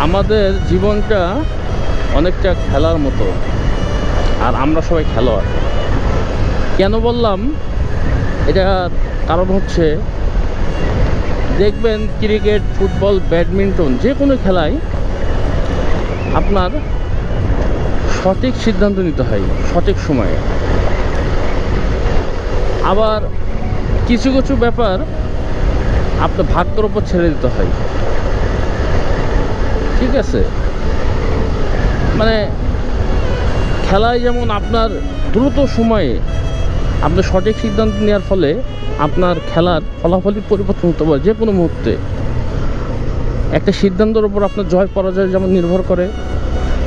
আমাদের জীবনটা অনেকটা খেলার মতো। আর আমরা সবাই খেলোয়াড়। কেন বললাম? এটা কারণ হচ্ছে, দেখবেন ক্রিকেট, ফুটবল, ব্যাডমিন্টন যে কোনো খেলায় আপনার সঠিক সিদ্ধান্ত নিতে হয়, সঠিক সময়ে। আবার কিছু কিছু ব্যাপার আপনার ভাগ্যের ওপর ছেড়ে দিতে হয়। ঠিক আছে? মানে খেলায় যেমন আপনার দ্রুত সময়ে আপনি সঠিক সিদ্ধান্ত নেওয়ার ফলে আপনার খেলার ফলাফলই পরিবর্তন হতে পারে যে কোনো মুহূর্তে। একটা সিদ্ধান্তের ওপর আপনার জয় পরাজয় যেমন নির্ভর করে,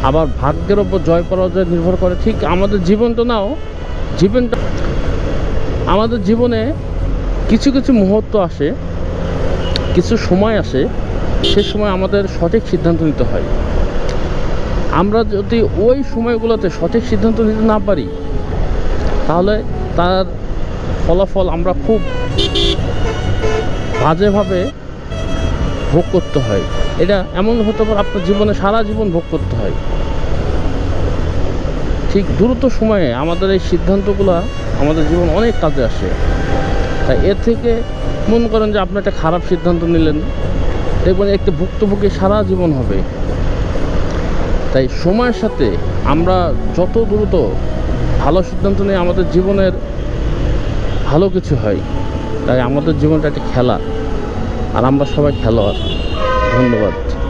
আবার ভাগ্যের ওপর জয় পরাজয় নির্ভর করে। ঠিক আমাদের জীবনটা নাও, জীবনটা আমাদের জীবনে কিছু কিছু মুহূর্ত আসে কিছু সময় আসে, সে সময় আমাদের সঠিক সিদ্ধান্ত নিতে হয়। আমরা যদি ওই সময়গুলোতে সঠিক সিদ্ধান্ত নিতে না পারি, তাহলে তার ফলাফল আমরা খুব বাজেভাবে ভোগ করতে হয়। এটা এমন হতে পারে আপনার জীবনে সারা জীবন ভোগ করতে হয়। ঠিক দ্রুত সময়ে আমাদের এই সিদ্ধান্তগুলো আমাদের জীবন অনেক কাজে আসে। এর থেকে মনে করেন যে আপনি একটা খারাপ সিদ্ধান্ত নিলেন। দেখবেন একটা ভুক্তভোগী সারা জীবন হবে। তাই সময়ের সাথে আমরা যত দ্রুত ভালো সিদ্ধান্ত নিয়ে আমাদের জীবনের ভালো কিছু হয়, তাই আমাদের জীবনটা একটা খেলা। আর আমরা সবাই খেলোয়াড়। ধন্যবাদ।